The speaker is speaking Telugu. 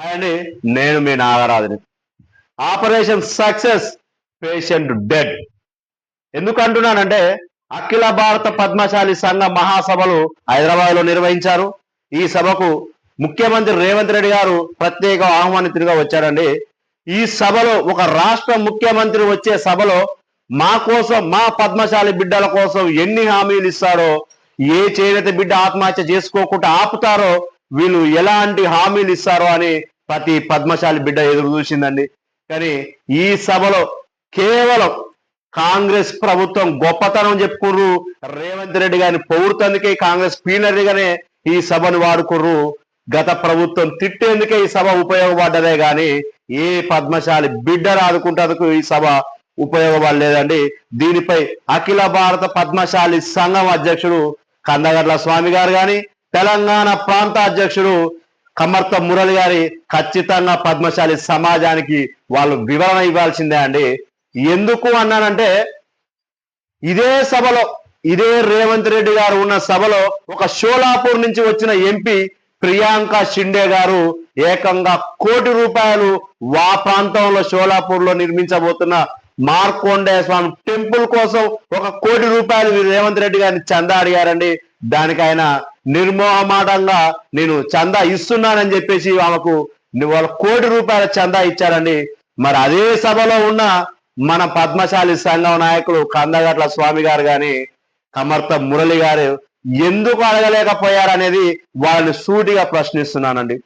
అండి నేను మీ నాగరాజుని. Operation success patient dead. ఎందుకంటున్నానంటే అఖిల భారత పద్మశాలి సంఘ మహాసభలు హైదరాబాద్లో నిర్వహించారు. ఈ సభకు ముఖ్యమంత్రి రేవంత్ రెడ్డి గారు ప్రత్యేక ఆహ్వానితుడిగా వచ్చారండి. ఈ సభలో ఒక రాష్ట్ర ముఖ్యమంత్రి వచ్చే సభలో మా కోసం మా పద్మశాలి బిడ్డల కోసం ఎన్ని హామీలు ఇస్తారో ఏ చేనేత బిడ్డ ఆత్మహత్య చేసుకోకుండా ఆపుతారో వీళ్ళు ఎలాంటి హామీలు ఇస్తారో అని ప్రతి పద్మశాలి బిడ్డ ఎదురు చూసిందండి. కానీ ఈ సభలో కేవలం కాంగ్రెస్ ప్రభుత్వం గొప్పతనం చెప్పుకుర్రు రేవంత్ రెడ్డి గారిని పొగుడుతందుకే కాంగ్రెస్ పీనరీగానే ఈ సభను వాడుకుర్రు. గత ప్రభుత్వం తిట్టేందుకే ఈ సభ ఉపయోగపడ్డదే గాని ఏ పద్మశాలి బిడ్డ రాదుకుంటందుకు ఈ సభ ఉపయోగపడలేదండి. దీనిపై అఖిల భారత పద్మశాలి సంఘం అధ్యక్షుడు కందగడ్ల స్వామి గారు కానీ తెలంగాణ ప్రాంత అధ్యక్షుడు కమర్త మురళి గారి ఖచ్చితంగా పద్మశాలి సమాజానికి వాళ్ళు వివరణ ఇవ్వాల్సిందే అండి. ఎందుకు అన్నానంటే ఇదే సభలో ఇదే రేవంత్ రెడ్డి గారు ఉన్న సభలో ఒక షోలాపూర్ నుంచి వచ్చిన ఎంపీ ప్రియాంక షిండే గారు ఏకంగా కోటి రూపాయలు వా ప్రాంతంలో షోలాపూర్లో నిర్మించబోతున్న మార్కోండే స్వామి టెంపుల్ కోసం ఒక కోటి రూపాయలు రేవంత్ రెడ్డి గారిని చందా అడిగారండి. దానికి ఆయన నిర్మోహమాటంగా నేను చందా ఇస్తున్నానని చెప్పేసి ఆమెకు వాళ్ళ కోటి రూపాయల చందా ఇచ్చారండి మరి అదే సభలో ఉన్న మన పద్మశాలి సంఘం నాయకులు కందగట్ల స్వామి గారు గాని కమర్త మురళి గారు ఎందుకు అడగలేకపోయారనేది వాళ్ళని సూటిగా ప్రశ్నిస్తున్నానండి.